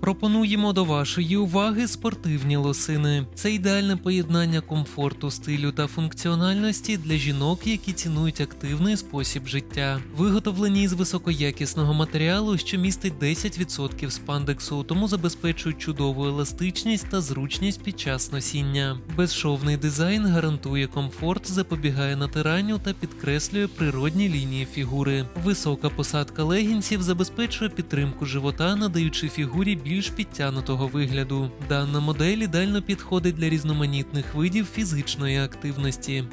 Пропонуємо до вашої уваги спортивні лосини. Це ідеальне поєднання комфорту, стилю та функціональності для жінок, які цінують активний спосіб життя. Виготовлені із високоякісного матеріалу, що містить 10% спандексу, тому забезпечують чудову еластичність та зручність під час носіння. Безшовний дизайн гарантує комфорт, запобігає натиранню та підкреслює природні лінії фігури. Висока посадка легінсів забезпечує підтримку живота, надаючи фігурі більш підтянутого вигляду. Дана модель ідеально підходить для різноманітних видів фізичної активності.